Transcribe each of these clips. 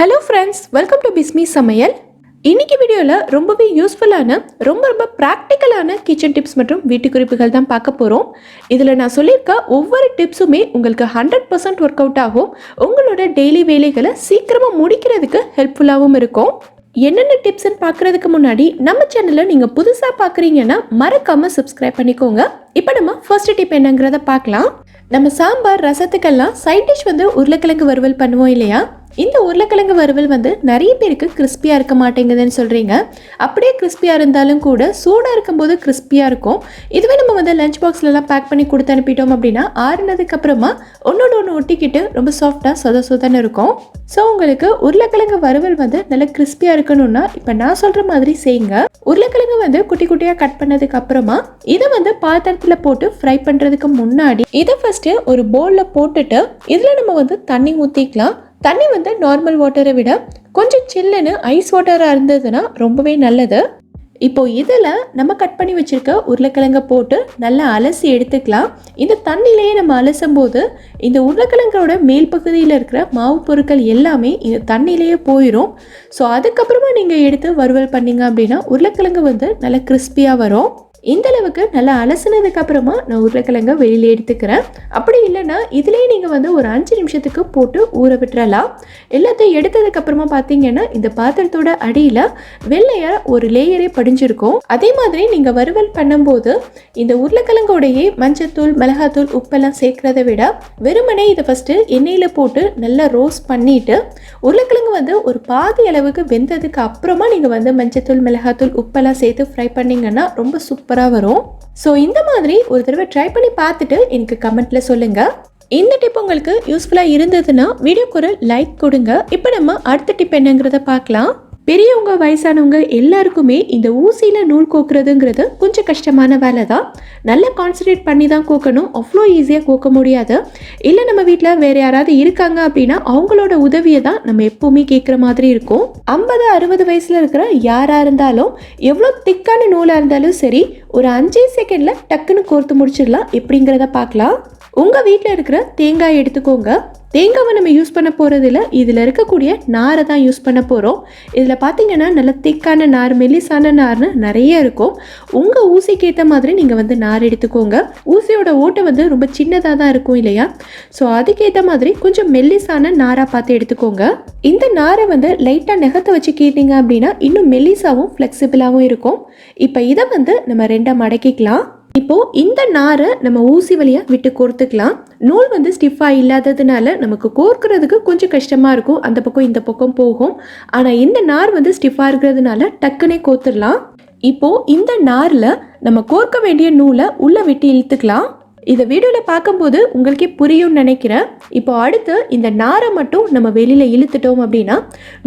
Hello friends welcome to Bismi சமையல் இன்னைக்கு வீடியோவில் ரொம்பவே யூஸ்ஃபுல்லான ரொம்ப ரொம்ப ப்ராக்டிக்கலான கிச்சன் டிப்ஸ் மற்றும் வீட்டு குறிப்புகள் தான் பார்க்க போகிறோம் இதில் நான் சொல்லியிருக்க ஒவ்வொரு டிப்ஸுமே உங்களுக்கு ஹண்ட்ரட் பர்சன்ட் ஒர்க் அவுட் ஆகும். உங்களோட டெய்லி வேலைகளை சீக்கிரமாக முடிக்கிறதுக்கு ஹெல்ப்ஃபுல்லாகவும் இருக்கும். என்னென்ன டிப்ஸ்ன்னு பார்க்குறதுக்கு முன்னாடி நம்ம சேனலை நீங்கள் புதுசாக பார்க்குறீங்கன்னா மறக்காமல் சப்ஸ்கிரைப் பண்ணிக்கோங்க. இப்போ நம்ம ஃபர்ஸ்ட் டிப் என்னங்கிறத பார்க்கலாம். நம்ம சாம்பார் ரசத்துக்கெல்லாம் சைட் டிஷ் வந்து உருளைக்கிழங்கு வறுவல் பண்ணுவோம் இல்லையா? இந்த உருளைக்கிழங்கு வறுவல் வந்து நிறைய பேருக்கு கிறிஸ்பியாக இருக்க மாட்டேங்குதுன்னு சொல்கிறீங்க அப்படியே கிறிஸ்பியாக இருந்தாலும் கூட சூடாக இருக்கும்போது கிறிஸ்பியாக இருக்கும். இதுவே நம்ம வந்து லஞ்ச் பாக்ஸ்லலாம் பேக் பண்ணி கொடுத்து அனுப்பிட்டோம் அப்படின்னா ஆறுனதுக்கப்புறமா ஒன்றோட ஒன்று ஒட்டிக்கிட்டு ரொம்ப சாஃப்டாக சொத சொதன்னு இருக்கும். ஸோ உங்களுக்கு உருளைக்கிழங்கு வறுவல் வந்து நல்லா கிறிஸ்பியாக இருக்கணும்னா இப்போ நான் சொல்கிற மாதிரி செய்யுங்க. உருளைக்கிழங்கு வந்து குட்டி குட்டியாக கட் பண்ணதுக்கு அப்புறமா இதை வந்து பாத்திரத்தில் போட்டு ஃப்ரை பண்ணுறதுக்கு முன்னாடி இதை ஃபஸ்ட்டு ஒரு பவுலில் போட்டுட்டு இதில் நம்ம வந்து தண்ணி ஊற்றிக்கலாம் தண்ணி வந்து நார்மல் வாட்டரை விட கொஞ்சம் சில்லுன்னு ஐஸ் வாட்டராக இருந்ததுன்னா ரொம்பவே நல்லது. இப்போ இதில் நம்ம கட் பண்ணி வச்சுருக்க உருளைக்கிழங்கை போட்டு நல்லா அலசி எடுத்துக்கலாம். இந்த தண்ணியிலேயே நம்ம அலசும் போது இந்த உருளைக்கிழங்கோட மேல் பகுதியில் இருக்கிற மாவு பொருட்கள் எல்லாமே இந்த தண்ணியிலேயே போயிடும் ஸோ அதுக்கப்புறமா நீங்கள் எடுத்து வறுவல் பண்ணீங்க அப்படின்னா உருளைக்கிழங்கு வந்து நல்லா கிறிஸ்பியாக வரும். இந்த அளவுக்கு நல்லா அலசினதுக்கு அப்புறமா நான் உருளைக்கிழங்க வெளியில் எடுத்துக்கிறேன். அப்படி இல்லைன்னா இதுலேயே நீங்கள் வந்து ஒரு அஞ்சு நிமிஷத்துக்கு போட்டு ஊற விட்டுறலாம். எல்லாத்தையும் எடுத்ததுக்கு அப்புறமா பார்த்தீங்கன்னா இந்த பாத்திரத்தோட அடியில் வெள்ளையாக ஒரு லேயரே படிஞ்சிருக்கும். அதே மாதிரி நீங்கள் வறுவல் பண்ணும்போது இந்த உருளைக்கிழங்கோடையே மஞ்சத்தூள் மிளகாத்தூள் உப்பெல்லாம் சேர்க்கறத விட வெறுமனே இதை ஃபஸ்ட்டு எண்ணெயில் போட்டு நல்லா ரோஸ்ட் பண்ணிட்டு உருளைக்கிழங்கு வந்து ஒரு பாதி அளவுக்கு வெந்ததுக்கு அப்புறமா நீங்கள் வந்து மஞ்சத்தூள் மிளகாத்தூள் உப்பெல்லாம் சேர்த்து ஃப்ரை பண்ணீங்கன்னா ரொம்ப சூப்பராக வரும். ஸோ இந்த மாதிரி ஒரு தடவை ட்ரை பண்ணி பார்த்துட்டு எனக்கு கமெண்ட்டில் சொல்லுங்கள் இந்த டிப் உங்களுக்கு யூஸ்ஃபுல்லாக இருந்ததுன்னா வீடியோக்கு ஒரு லைக் கொடுங்க. இப்போ நம்ம அடுத்த டிப் என்னங்கிறத பார்க்கலாம். பெரியவங்க வயசானவங்க எல்லாருக்குமே இந்த ஊசியில் நூல் கோக்குறதுங்கிறது கொஞ்சம் கஷ்டமான வேலை தான் நல்லா கான்சன்ட்ரேட் பண்ணி தான் கோக்கணும். அவ்வளோ ஈஸியாக கோக்க முடியாது. இல்லை நம்ம வீட்டில் வேறு யாராவது இருக்காங்க அப்படின்னா அவங்களோட உதவியை தான் நம்ம எப்போவுமே கேட்குற மாதிரி இருக்கும். ஐம்பது அறுபது வயசில் இருக்கிற யாராக இருந்தாலும் எவ்வளோ திக்கான நூலாக இருந்தாலும் சரி ஒரு அஞ்சே செகண்டில் டக்குன்னு கோர்த்து முடிச்சிடலாம். எப்படிங்கிறத பார்க்கலாம். உங்கள் வீட்டில் இருக்கிற தேங்காய் எடுத்துக்கோங்க. தேங்காவை நம்ம யூஸ் பண்ண போகிறதில்ல இதில் இருக்கக்கூடிய நாரை தான் யூஸ் பண்ண போகிறோம் இதில் பார்த்தீங்கன்னா நல்ல திக்கான நார் மெல்லிசான நார்னு நிறைய இருக்கும். உங்கள் ஊசிக்கு ஏற்ற மாதிரி நீங்கள் வந்து நார் எடுத்துக்கோங்க. ஊசியோட ஓட்டை வந்து ரொம்ப சின்னதாக தான் இருக்கும் இல்லையா? ஸோ அதுக்கேற்ற மாதிரி கொஞ்சம் மெல்லிசான நாராக பார்த்து எடுத்துக்கோங்க. இந்த நாரை வந்து லைட்டாக நெகத்தை வச்சு கேட்டீங்க அப்படின்னா இன்னும் மெல்லிசாவும் ஃப்ளெக்சிபிளாகவும் இருக்கும். இப்போ இதை வந்து நம்ம ரெண்டாக மடக்கிக்கலாம். இப்போ இந்த நாரை நம்ம ஊசி வழியாக விட்டு கோர்த்துக்கலாம் நூல் வந்து ஸ்டிஃபாக இல்லாததுனால நமக்கு கோர்க்கிறதுக்கு கொஞ்சம் கஷ்டமாக இருக்கும். அந்த பக்கம் இந்த பக்கம் போகும். ஆனால் இந்த நார் வந்து ஸ்டிஃபாக இருக்கிறதுனால டக்குனே கோத்துடலாம் இப்போ இந்த நாரில் நம்ம கோர்க்க வேண்டிய நூலை உள்ளே விட்டு இழுத்துக்கலாம். இதை வீடியோவில் பார்க்கும்போது உங்களுக்கே புரியும்னு நினைக்கிறேன். இப்போ அடுத்து இந்த நாரை மட்டும் நம்ம வெளியில் இழுத்துட்டோம் அப்படின்னா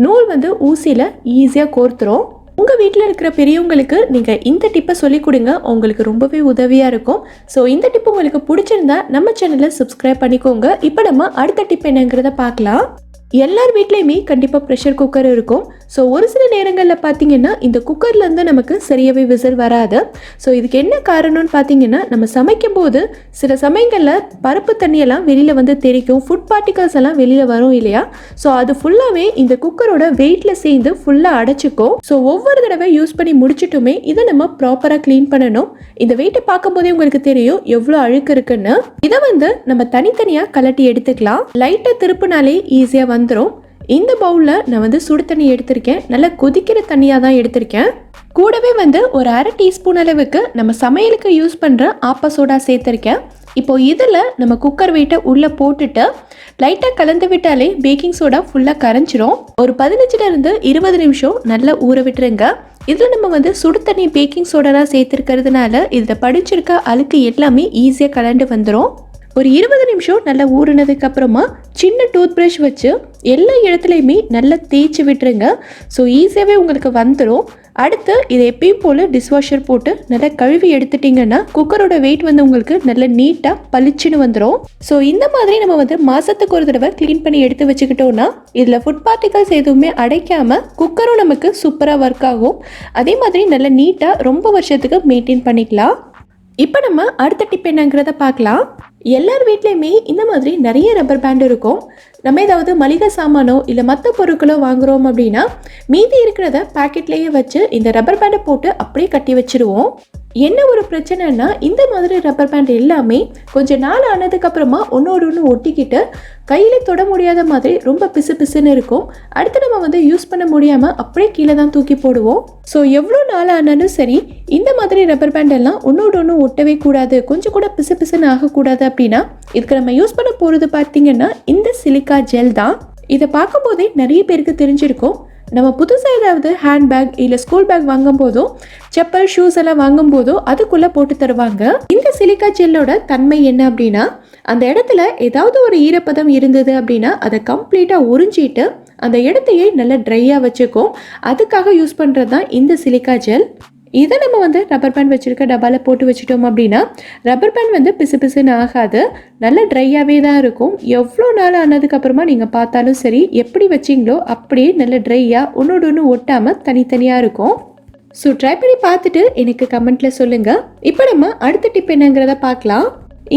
நூல் வந்து ஊசியில் ஈஸியாக கோர்த்துரும். உங்கள் வீட்டில் இருக்கிற பெரியவங்களுக்கு நீங்கள் இந்த டிப்பை சொல்லிக் கொடுங்க. உங்களுக்கு ரொம்பவே உதவியாக இருக்கும். ஸோ இந்த டிப் உங்களுக்கு பிடிச்சிருந்தா நம்ம சேனலை சப்ஸ்கிரைப் பண்ணிக்கோங்க. இப்போ நம்ம அடுத்த டிப் என்னங்கிறத பார்க்கலாம். எல்லார் வீட்லேயுமே கண்டிப்பாக ப்ரெஷர் குக்கர் இருக்கும். ஸோ ஒரு சில நேரங்களில் பார்த்தீங்கன்னா இந்த குக்கர்லேருந்து நமக்கு சரியாகவே விசில் வராது. ஸோ இதுக்கு என்ன காரணம்னு பார்த்தீங்கன்னா நம்ம சமைக்கும் போது சில சமயங்களில் பருப்பு தண்ணியெல்லாம் வெளியில் வந்து தெரிக்கும் ஃபுட் பார்ட்டிகல்ஸ் எல்லாம் வெளியில் வரும் இல்லையா? ஸோ அது ஃபுல்லாகவே இந்த குக்கரோட வெயிட்டில் சேர்ந்து ஃபுல்லாக அடைச்சிக்கும். ஸோ ஒவ்வொரு தடவை யூஸ் பண்ணி முடிச்சிட்டுமே இதை நம்ம ப்ராப்பராக க்ளீன் பண்ணணும். இந்த வெயிட்டை பார்க்கும்போதே உங்களுக்கு தெரியும் எவ்வளோ அழுக்கு இருக்குன்னு. இதை வந்து நம்ம தனித்தனியாக கலட்டி எடுத்துக்கலாம். லைட்டாக திருப்பினாலே ஈஸியாக வந்துடும் இந்த பவுலில் நான் வந்து சுடு தண்ணி எடுத்திருக்கேன். நல்லா கொதிக்கிற தண்ணியாக தான் எடுத்திருக்கேன். கூடவே வந்து ஒரு அரை டீஸ்பூன் அளவுக்கு நம்ம சமையலுக்கு யூஸ் பண்ணுற ஆப்ப சோடா சேர்த்துருக்கேன். இப்போ இதில் நம்ம குக்கர் வெயிட்டை உள்ளே போட்டுட்டு லைட்டாக கலந்து விட்டாலே பேக்கிங் சோடா ஃபுல்லாக கரைஞ்சிரும். ஒரு பதினஞ்சுலேருந்து இருபது நிமிஷம் நல்லா ஊற விட்டுருங்க. இதில் நம்ம வந்து சுடு தண்ணி பேக்கிங் சோடாலாம் சேர்த்துருக்கிறதுனால இதில் படிச்சிருக்க அழுக்கு எல்லாமே ஈஸியாக கலண்டு வந்துடும் ஒரு இருபது நிமிஷம் நல்லா ஊறினதுக்கு அப்புறமா சின்ன டூத் ப்ரஷ் வச்சு எல்லா இடத்துலையுமே நல்லா தேய்ச்சி விட்டுருங்க. ஸோ ஈஸியாகவே உங்களுக்கு வந்துடும் அடுத்து இதை எப்பயும் போல் டிஷ்வாஷர் போட்டு நல்லா கழுவி எடுத்துட்டிங்கன்னா குக்கரோட வெயிட் வந்து உங்களுக்கு நல்ல நீட்டாக பளிச்சுன்னு வந்துடும் ஸோ இந்த மாதிரி நம்ம வந்து மாதத்துக்கு ஒரு தடவை க்ளீன் பண்ணி எடுத்து வச்சுக்கிட்டோன்னா இதில் ஃபுட் பார்ட்டிகல்ஸ் எதுவுமே அடைக்காமல் குக்கரும் நமக்கு சூப்பராக ஒர்க் ஆகும். அதே மாதிரி நல்ல நீட்டாக ரொம்ப வருஷத்துக்கு மெயின்டைன் பண்ணிக்கலாம். இப்போ நம்ம அடுத்த டிப் என்னங்கிறத பார்க்கலாம். எல்லார் வீட்லேயுமே இந்த மாதிரி நிறைய ரப்பர் பேண்ட் இருக்கும். நம்ம ஏதாவது மளிகை சாமானோ இல்லை மற்ற பொருட்களோ வாங்குகிறோம் அப்படின்னா மீதி இருக்கிறத பாக்கெட்லேயே வச்சு இந்த ரப்பர் பேண்டை போட்டு அப்படியே கட்டி வச்சிருவோம். என்ன ஒரு பிரச்சனைனா இந்த மாதிரி ரப்பர் பேண்ட் எல்லாமே கொஞ்ச நாள் ஆனதுக்கப்புறமா ஒன்னோடு ஒன்று ஒட்டிக்கிட்டு கையில் தொட முடியாத மாதிரி ரொம்ப பிசு பிசுன்னு இருக்கும். அடுத்து நம்ம வந்து யூஸ் பண்ண முடியாமல் அப்படியே கீழே தான் தூக்கி போடுவோம். ஸோ எவ்வளோ நாள் ஆனாலும் சரி இந்த மாதிரி ரப்பர் பேண்ட் எல்லாம் ஒன்னோடு ஒன்று ஒட்டவே கூடாது. கொஞ்சம் கூட பிசு பிசுன்னு ஆகக்கூடாது அப்படின்னா இதுக்கு நம்ம யூஸ் பண்ண போகிறது பார்த்திங்கன்னா இந்த சிலிக்கா ஜெல் தான். இதை பார்க்கும்போதே நிறைய பேருக்கு தெரிஞ்சிருக்கும். நம்ம புதுசாக ஏதாவது ஹேண்ட்பேக் இல்லை ஸ்கூல் பேக் வாங்கும் போதோ செப்பல் ஷூஸ் எல்லாம் வாங்கும் போதோ அதுக்குள்ளே போட்டு தருவாங்க. இந்த சிலிக்கா ஜெல்லோட தன்மை என்ன அப்படின்னா அந்த இடத்துல ஏதாவது ஒரு ஈரப்பதம் இருந்தது அப்படின்னா அதை கம்ப்ளீட்டாக உறிஞ்சிட்டு அந்த இடத்தையே நல்லா ட்ரையாக வச்சுக்கும். அதுக்காக யூஸ் பண்ணுறது தான் இந்த சிலிக்கா ஜெல் இதை நம்ம வந்து ரப்பர் பேண்ட் வச்சுருக்க டப்பாவில் போட்டு வச்சுட்டோம் அப்படின்னா ரப்பர் பேண்ட் வந்து பிசு பிசுன்னு ஆகாது. நல்லா ட்ரையாகவே தான் இருக்கும். எவ்வளோ நாள் ஆனதுக்கப்புறமா நீங்கள் பார்த்தாலும் சரி எப்படி வச்சிங்களோ அப்படியே நல்ல ட்ரையாக ஒன்றோடு ஒன்று ஒட்டாமல் தனித்தனியாக இருக்கும். ஸோ ட்ரை பண்ணி பார்த்துட்டு எனக்கு கமெண்ட்டில் சொல்லுங்கள் இப்போ நம்ம அடுத்த டிப் என்னங்கிறத பார்க்கலாம்.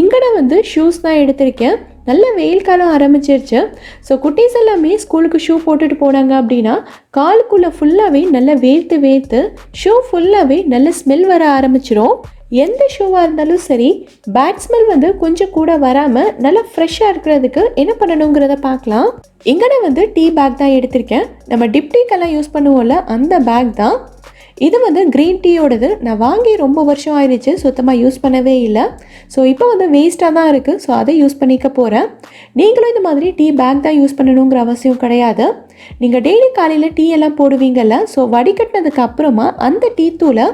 இங்கே நான் வந்து ஷூஸ் தான் எடுத்திருக்கேன். நல்ல வெயில் காலம் ஆரம்பிச்சிருச்சு. ஸோ குட்டீஸ் எல்லாமே ஸ்கூலுக்கு ஷூ போட்டுட்டு போனாங்க அப்படின்னா காலுக்குள்ளே ஃபுல்லாகவே நல்லா வேர்த்து வேர்த்து ஷூ ஃபுல்லாகவே நல்ல ஸ்மெல் வர ஆரம்பிச்சிரும். எந்த ஷூவாக இருந்தாலும் சரி பேட் ஸ்மெல் வந்து கொஞ்சம் கூட வராமல் நல்லா ஃப்ரெஷ்ஷாக இருக்கிறதுக்கு என்ன பண்ணணுங்கிறத பார்க்கலாம். இங்கே வந்து டீ பேக் தான் எடுத்திருக்கேன். நம்ம டிப்டிக்கெல்லாம் யூஸ் பண்ணுவோம்ல அந்த பேக் தான். இது வந்து க்ரீன் டீயோடது நான் வாங்கி ரொம்ப வருஷம் ஆயிடுச்சு சுத்தமாக யூஸ் பண்ணவே இல்லை. ஸோ இப்போ வந்து வேஸ்ட்டாக தான் இருக்குது ஸோ அதை யூஸ் பண்ணிக்க போகிறேன் நீங்களும் இந்த மாதிரி டீ பேக் தான் யூஸ் பண்ணணுங்கிற அவசியம் கிடையாது. நீங்கள் டெய்லி காலையில் டீ எல்லாம் போடுவீங்கல்ல ஸோ வடிகட்டினதுக்கு அப்புறமா அந்த டீ தூளை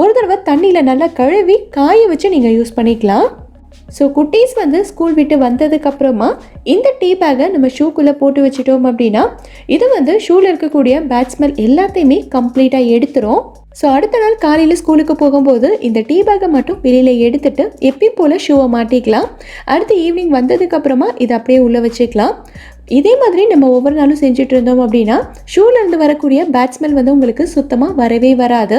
ஒரு தடவை தண்ணியில் நல்லா கழுவி காய வச்சு நீங்கள் யூஸ் பண்ணிக்கலாம். ஸோ குட்டீஸ் வந்து ஸ்கூல் விட்டு வந்ததுக்கப்புறமா இந்த டீ பேக்கை நம்ம ஷூக்குள்ளே போட்டு வச்சிட்டோம் அப்படின்னா இது வந்து ஷூவில் இருக்கக்கூடிய பேட் ஸ்மெல் எல்லாத்தையுமே கம்ப்ளீட்டாக எடுத்துரும். ஸோ அடுத்த நாள் காலையில் ஸ்கூலுக்கு போகும்போது இந்த டீ பேக்கை மட்டும் வெளியில் எடுத்துட்டு எப்பயும் போல் ஷூவை மாட்டிக்கலாம். அடுத்து ஈவினிங் வந்ததுக்கப்புறமா இதை அப்படியே உள்ளே வச்சுக்கலாம். இதே மாதிரி நம்ம ஒவ்வொரு நாளும் செஞ்சுட்டு இருந்தோம் அப்படின்னா ஷூலேருந்து வரக்கூடிய பேட்ஸ்மெல் வந்து உங்களுக்கு சுத்தமாக வரவே வராது.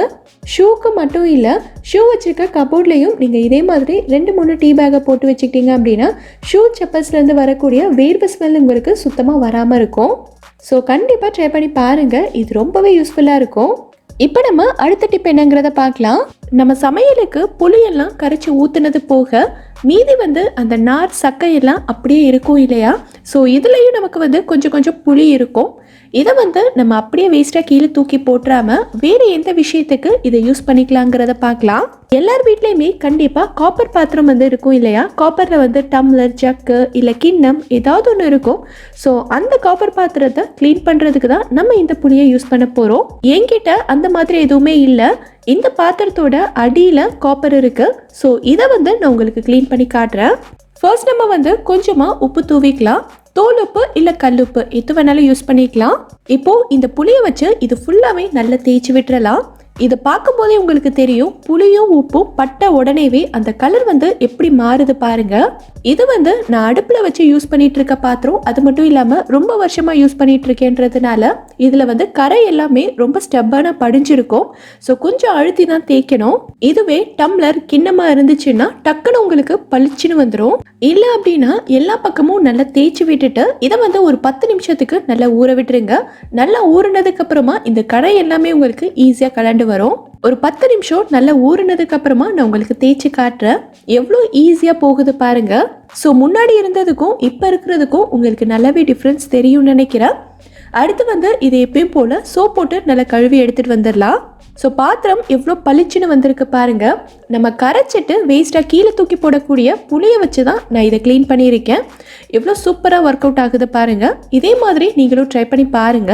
ஷூக்கு மட்டும் இல்லை ஷூ வச்சுருக்க கபோர்ட்லேயும் நீங்கள் இதே மாதிரி ரெண்டு மூணு டீ பேக்கை போட்டு வச்சுக்கிட்டீங்க அப்படின்னா ஷூ செப்பல்ஸ்லேருந்து வரக்கூடிய வேர்வை ஸ்மெல் உங்களுக்கு சுத்தமாக வராமல் இருக்கும். ஸோ கண்டிப்பாக ட்ரை பண்ணி பாருங்கள் இது ரொம்பவே யூஸ்ஃபுல்லாக இருக்கும். இப்போ நம்ம அடுத்த டிப் என்னங்கிறத பார்க்கலாம். நம்ம சமையலுக்கு புளியெல்லாம் கரைச்சி ஊற்றுனது போக மீதி வந்து அந்த நார் சக்கையெல்லாம் அப்படியே இருக்கும் இல்லையா? ஸோ இதுலேயும் நமக்கு வந்து கொஞ்சம் கொஞ்சம் புளி இருக்கும். இதை வந்து நம்ம அப்படியே வேஸ்ட்டாக கீழே தூக்கி போட்டுறாம வேறு எந்த விஷயத்துக்கு இதை யூஸ் பண்ணிக்கலாங்கிறத பார்க்கலாம். எல்லார் வீட்லேயுமே கண்டிப்பாக காப்பர் பாத்திரம் வந்து இருக்கும் இல்லையா? காப்பரில் வந்து டம்ளர் ஜக்கு இல்லை கிண்ணம் ஏதாவது ஒன்று இருக்கும். ஸோ அந்த காப்பர் பாத்திரத்தை க்ளீன் பண்ணுறதுக்கு தான் நம்ம இந்த புளியை யூஸ் பண்ண போகிறோம் என்கிட்ட அந்த மாதிரி எதுவுமே இல்லை. இந்த பாத்திரத்தோட அடியில் காப்பர் இருக்குது ஸோ இதை வந்து நான் உங்களுக்கு க்ளீன் பண்ணி காட்டுறேன். ஃபர்ஸ்ட் நம்ம வந்து கொஞ்சமாக உப்பு தூவிக்கலாம். தோல் உப்பு இல்லை கல்லுப்பு எது வேணாலும் யூஸ் பண்ணிக்கலாம். இப்போ இந்த புளியை வச்சு இது ஃபுல்லாகவே நல்லா தேய்ச்சி விட்டுறலாம். இதை பார்க்கும்போதே உங்களுக்கு தெரியும் புளியும் உப்பும் பட்ட உடனேவே அந்த கலர் வந்து எப்படி மாறுது பாருங்க. இது வந்து நான் அடுப்பில் வச்சு யூஸ் பண்ணிட்டு இருக்க பாத்திரம் அது மட்டும் இல்லாமல் ரொம்ப வருஷமாக யூஸ் பண்ணிட்டு இருக்கேன்றதுனால இதில் வந்து கரை எல்லாமே ரொம்ப ஸ்டெப்பான படிஞ்சிருக்கும். ஸோ கொஞ்சம் அழுத்தி தான் தேய்க்கணும். இதுவே டம்ளர் கிண்ணமாக இருந்துச்சுன்னா டக்குன்னு உங்களுக்கு பளிச்சுன்னு வந்துடும் இல்லை அப்படின்னா எல்லா பக்கமும் நல்லா தேய்ச்சி விட்டுட்டு இதை வந்து ஒரு பத்து நிமிஷத்துக்கு நல்லா ஊற விட்டுருங்க. நல்லா ஊறினதுக்கு அப்புறமா இந்த கடை எல்லாமே உங்களுக்கு ஈஸியாக கலண்டு வரும். ஒரு பத்து நிமிஷம் நல்லா ஊறினதுக்கு அப்புறமா நான் உங்களுக்கு தேய்ச்சி காட்டுறேன். எவ்வளோ ஈஸியாக போகுது பாருங்க. ஸோ முன்னாடி இருந்ததுக்கும் இப்போ இருக்கிறதுக்கும் உங்களுக்கு நல்லாவே டிஃப்ரென்ஸ் தெரியும்னு நினைக்கிறேன். அடுத்து வந்து இது எப்பயும் போல் சோப் போட்டு நல்லா கழுவி எடுத்துகிட்டு வந்துடலாம். ஸோ பாத்திரம் எவ்வளோ பளிச்சுன்னு வந்திருக்கு பாருங்க. நம்ம கரைச்சிட்டு வேஸ்ட்டாக கீழே தூக்கி போடக்கூடிய புளியை வச்சு தான் நான் இதை க்ளீன் பண்ணியிருக்கேன். எவ்வளோ சூப்பராக ஒர்க் அவுட் ஆகுது பாருங்க. இதே மாதிரி நீங்களும் ட்ரை பண்ணி பாருங்க.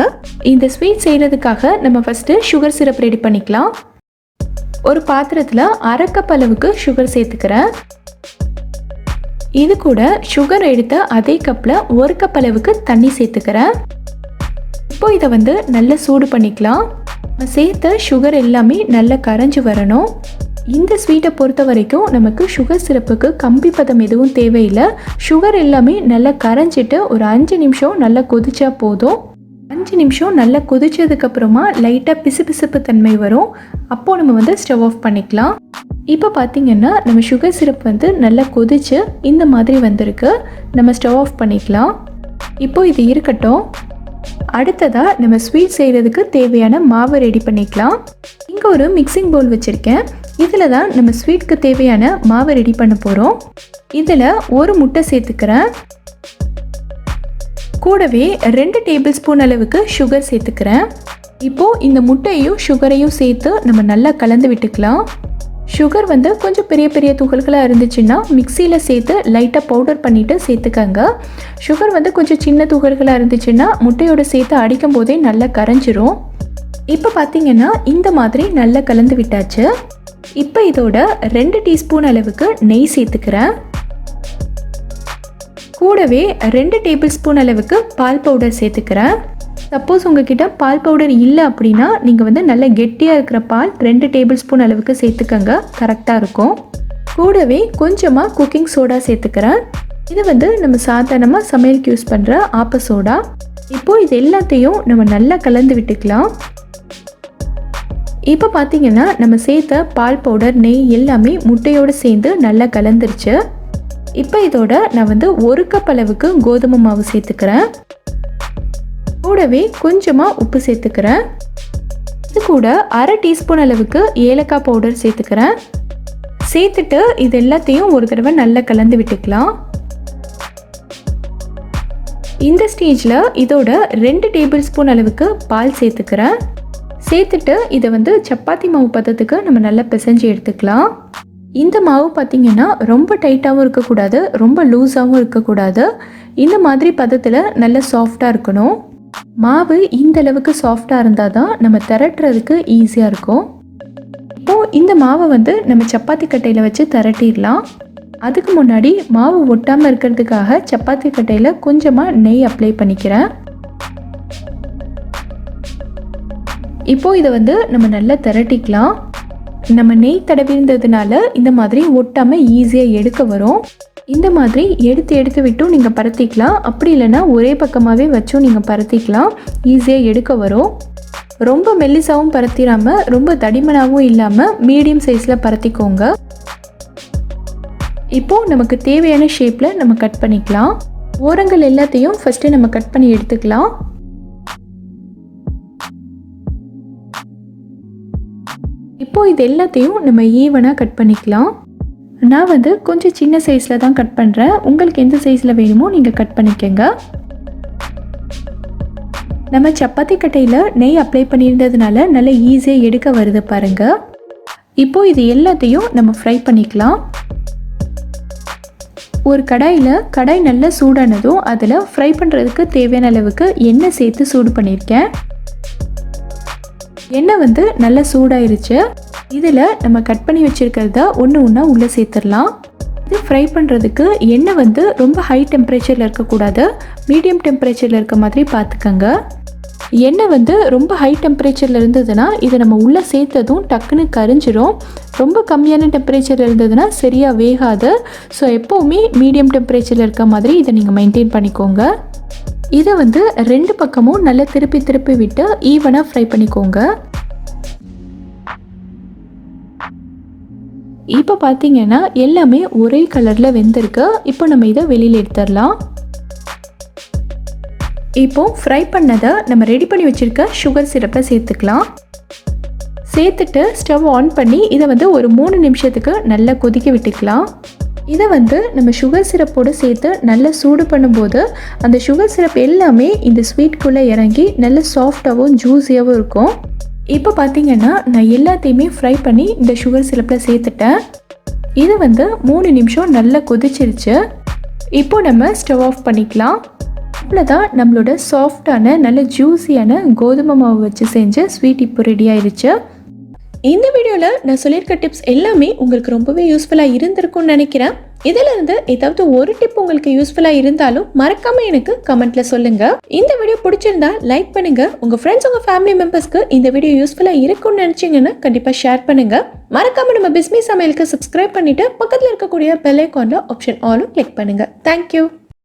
இந்த ஸ்வீட் செய்கிறதுக்காக நம்ம ஃபஸ்ட்டு சுகர் சிரப் ரெடி பண்ணிக்கலாம். ஒரு பாத்திரத்தில் அரை கப் அளவுக்கு சுகர் சேர்த்துக்கிறேன். இது கூட சுகர் எடுத்த அதே கப்பில் ஒரு கப் அளவுக்கு தண்ணி சேர்த்துக்கிறேன். இப்போ இதை வந்து நல்லா சூடு பண்ணிக்கலாம். நம்ம சேர்த்த சுகர் எல்லாமே நல்லா கரைஞ்சி வரணும். இந்த ஸ்வீட்டை பொறுத்த வரைக்கும் நமக்கு சுகர் சிரப்புக்கு கம்பி பதம் எதுவும் தேவையில்லை. சுகர் எல்லாமே நல்லா கரைஞ்சிட்டு ஒரு அஞ்சு நிமிஷம் நல்லா கொதிச்சா போதும். அஞ்சு நிமிஷம் நல்லா கொதிச்சதுக்கப்புறமா லைட்டாக பிசுபிசுப்பு தன்மை வரும். அப்போது நம்ம வந்து ஸ்டவ் ஆஃப் பண்ணிக்கலாம். இப்போ பார்த்தீங்கன்னா நம்ம சுகர் சிரப் வந்து நல்லா கொதிச்சு இந்த மாதிரி வந்திருக்கு. நம்ம ஸ்டவ் ஆஃப் பண்ணிக்கலாம். இப்போ இது இருக்கட்டும். அடுத்ததாக நம்ம ஸ்வீட் செய்கிறதுக்கு தேவையான மாவு ரெடி பண்ணிக்கலாம். இங்கே ஒரு மிக்சிங் பவுல் வச்சுருக்கேன். இதில் தான் நம்ம ஸ்வீட்க்கு தேவையான மாவு ரெடி பண்ண போகிறோம் இதில் ஒரு முட்டை சேர்த்துக்கிறேன். கூடவே ரெண்டு டேபிள் ஸ்பூன் அளவுக்கு சுகர் சேர்த்துக்கிறேன். இப்போது இந்த முட்டையும் சுகரையும் சேர்த்து நம்ம நல்லா கலந்து விட்டுக்கலாம். சுகர் வந்து கொஞ்சம் பெரிய பெரிய துகள்களாக இருந்துச்சுன்னா மிக்சியில் சேர்த்து லைட்டாக பவுடர் பண்ணிவிட்டு சேர்த்துக்கங்க. சுகர் வந்து கொஞ்சம் சின்ன துகள்களாக இருந்துச்சுன்னா முட்டையோடு சேர்த்து அடிக்கும் போதே நல்லா கரைஞ்சிரும். இப்போ பார்த்தீங்கன்னா இந்த மாதிரி நல்லா கலந்து விட்டாச்சு. இப்போ இதோட ரெண்டு டீஸ்பூன் அளவுக்கு நெய் சேர்த்துக்கிறேன். கூடவே ரெண்டு டேபிள் ஸ்பூன் அளவுக்கு பால் பவுடர் சேர்த்துக்கிறேன். சப்போஸ் உங்ககிட்ட பால் பவுடர் இல்லை அப்படின்னா நீங்கள் வந்து நல்ல கெட்டியாக இருக்கிற பால் ரெண்டு டேபிள் ஸ்பூன் அளவுக்கு சேர்த்துக்கங்க. கரெக்டாக இருக்கும். கூடவே கொஞ்சமாக குக்கிங் சோடா சேர்த்துக்கிறேன். இது வந்து நம்ம சாதாரணமாக சமையலுக்கு யூஸ் பண்ணுற ஆப்ப சோடா இப்போது இது எல்லாத்தையும் நம்ம நல்லா கலந்து விட்டுக்கலாம். இப்போ பார்த்தீங்கன்னா நம்ம சேர்த்த பால் பவுடர் நெய் எல்லாமே முட்டையோடு சேர்ந்து நல்லா கலந்துருச்சு. இப்போ இதோட நான் வந்து ஒரு கப் அளவுக்கு கோதுமை மாவு சேர்த்துக்கிறேன். கூடவே கொஞ்சமாக உப்பு சேர்த்துக்கிறேன். இது கூட அரை டீஸ்பூன் அளவுக்கு ஏலக்காய் பவுடர் சேர்த்துக்கிறேன். சேர்த்துட்டு இது எல்லாத்தையும் ஒரு தடவை நல்லா கலந்து விட்டுக்கலாம். இந்த ஸ்டேஜில் இதோட ரெண்டு டேபிள் ஸ்பூன் அளவுக்கு பால் சேர்த்துக்கிறேன். சேர்த்துட்டு இதை வந்து சப்பாத்தி மாவு பதத்துக்கு நம்ம நல்லா பிசைஞ்சு எடுத்துக்கலாம். இந்த மாவு பார்த்திங்கன்னா ரொம்ப டைட்டாகவும் இருக்கக்கூடாது ரொம்ப லூஸாகவும் இருக்கக்கூடாது. இந்த மாதிரி பதத்தில் நல்ல சாஃப்டாக இருக்கணும். மாவு இந்த அளவுக்கு சாஃப்டாக இருந்தால் தான் நம்ம திரட்டுறதுக்கு ஈஸியாக இருக்கும். இப்போது இந்த மாவை வந்து நம்ம சப்பாத்தி கட்டையில் வச்சு திரட்டிடலாம். அதுக்கு முன்னாடி மாவு ஒட்டாமல் இருக்கிறதுக்காக சப்பாத்தி கட்டையில் கொஞ்சமாக நெய் அப்ளை பண்ணிக்கிறேன். இப்போது இதை வந்து நம்ம நல்லா திரட்டிக்கலாம். நம்ம நெய் தடவிருந்ததுனால இந்த மாதிரி ஒட்டாமல் ஈஸியாக எடுக்க வரும். இந்த மாதிரி எடுத்து எடுத்து விட்டும் நீங்கள் பரத்திக்கலாம். அப்படி இல்லைன்னா ஒரே பக்கமாகவே வச்சும் நீங்கள் பரத்திக்கலாம். ஈஸியாக எடுக்க வரும். ரொம்ப மெல்லிசாவும் பரத்திடாமல் ரொம்ப தடிமனாகவும் இல்லாமல் மீடியம் சைஸில் பரத்திக்கோங்க. இப்போது நமக்கு தேவையான ஷேப்பில் நம்ம கட் பண்ணிக்கலாம். ஓரங்கள் எல்லாத்தையும் ஃபஸ்ட்டு நம்ம கட் பண்ணி எடுத்துக்கலாம். இப்போது இது எல்லாத்தையும் நம்ம ஈவனாக கட் பண்ணிக்கலாம். நான் வந்து கொஞ்சம் சின்ன சைஸில் தான் கட் பண்ணுறேன் உங்களுக்கு எந்த சைஸில் வேணுமோ நீங்கள் கட் பண்ணிக்கோங்க. நம்ம சப்பாத்தி கட்டையில் நெய் அப்ளை பண்ணியிருந்ததுனால நல்லா ஈஸியாக எடுக்க வருது பாருங்கள் இப்போது இது எல்லாத்தையும் நம்ம ஃப்ரை பண்ணிக்கலாம். ஒரு கடாயில் கடாய் நல்லா சூடானதும் அதில் ஃப்ரை பண்ணுறதுக்கு தேவையான அளவுக்கு எண்ணெய் சேர்த்து சூடு பண்ணியிருக்கேன். எண்ணெய் வந்து நல்லா சூடாயிருச்சு. இதில் நம்ம கட் பண்ணி வச்சுருக்கிறத ஒன்று ஒன்றா உள்ளே சேர்த்துடலாம். இது ஃப்ரை பண்ணுறதுக்கு எண்ணெய் வந்து ரொம்ப ஹை டெம்பரேச்சரில் இருக்கக்கூடாது. மீடியம் டெம்பரேச்சரில் இருக்க மாதிரி பார்த்துக்கோங்க எண்ணெய் வந்து ரொம்ப ஹை டெம்பரேச்சரில் இருந்ததுன்னா இதை நம்ம உள்ளே சேர்த்ததும் டக்குன்னு கரிஞ்சிரும். ரொம்ப கம்மியான டெம்பரேச்சரில் இருந்ததுன்னா சரியாக வேகாது. ஸோ எப்போவுமே மீடியம் டெம்பரேச்சரில் இருக்க மாதிரி இதை நீங்கள் மெயின்டைன் பண்ணிக்கோங்க. இதை வந்து ரெண்டு பக்கமும் நல்லா திருப்பி திருப்பி விட்டு ஈவனாக ஃப்ரை பண்ணிக்கோங்க. இப்போ பார்த்தீங்கன்னா எல்லாமே ஒரே கலரில் வெந்திருக்கு. இப்போ நம்ம இதை வெளியில் எடுத்துடலாம். இப்போ ஃப்ரை பண்ணதை நம்ம ரெடி பண்ணி வச்சுருக்க சுகர் சிரப்பை சேர்த்துக்கலாம். சேர்த்துட்டு ஸ்டவ் ஆன் பண்ணி இதை வந்து ஒரு மூணு நிமிஷத்துக்கு நல்லா கொதிக்க விட்டுக்கலாம். இதை வந்து நம்ம சுகர் சிரப்போடு சேர்த்து நல்லா சூடு பண்ணும்போது அந்த சுகர் சிரப் எல்லாமே இந்த ஸ்வீட்குள்ளே இறங்கி நல்ல சாஃப்டாகவும் ஜூஸியாகவும் இருக்கும். இப்போ பார்த்தீங்கன்னா நான் எல்லாத்தையுமே ஃப்ரை பண்ணி இந்த சுகர் சிரப்பில் சேர்த்துட்டேன். இது வந்து மூணு நிமிஷம் நல்லா கொதிச்சிருச்சு. இப்போ நம்ம ஸ்டவ் ஆஃப் பண்ணிக்கலாம். அவ்வளோதான் நம்மளோட சாஃப்டான நல்ல ஜூஸியான கோதுமை மாவு வச்சு செஞ்ச ஸ்வீட் இப்போ ரெடி ஆயிடுச்சு இந்த வீடியோவில் நான் சொல்லியிருக்க டிப்ஸ் எல்லாமே உங்களுக்கு ரொம்பவே யூஸ்ஃபுல்லாக இருந்திருக்கும்னு நினைக்கிறேன். இதிலிருந்து ஏதாவது ஒரு டிப் உங்களுக்கு யூஸ்ஃபுல்லாக இருந்தாலும் மறக்காம எனக்கு கமெண்ட்ல சொல்லுங்க. இந்த வீடியோ பிடிச்சிருந்தா லைக் பண்ணுங்க. உங்க ஃப்ரெண்ட்ஸ் உங்க ஃபேமிலி மெம்பர்ஸ்க்கு இந்த வீடியோ யூஸ்ஃபுல்லாக இருக்கும்னு நினைச்சீங்கன்னா கண்டிப்பாக ஷேர் பண்ணுங்க. மறக்காம நம்ம பிஸ்மி சமையலுக்கு சப்ஸ்கிரைப் பண்ணிட்டு பக்கத்தில் இருக்கக்கூடிய பெல் ஐக்கான்ல ஆப்ஷன் ஆலும் கிளிக் பண்ணுங்க. Thank you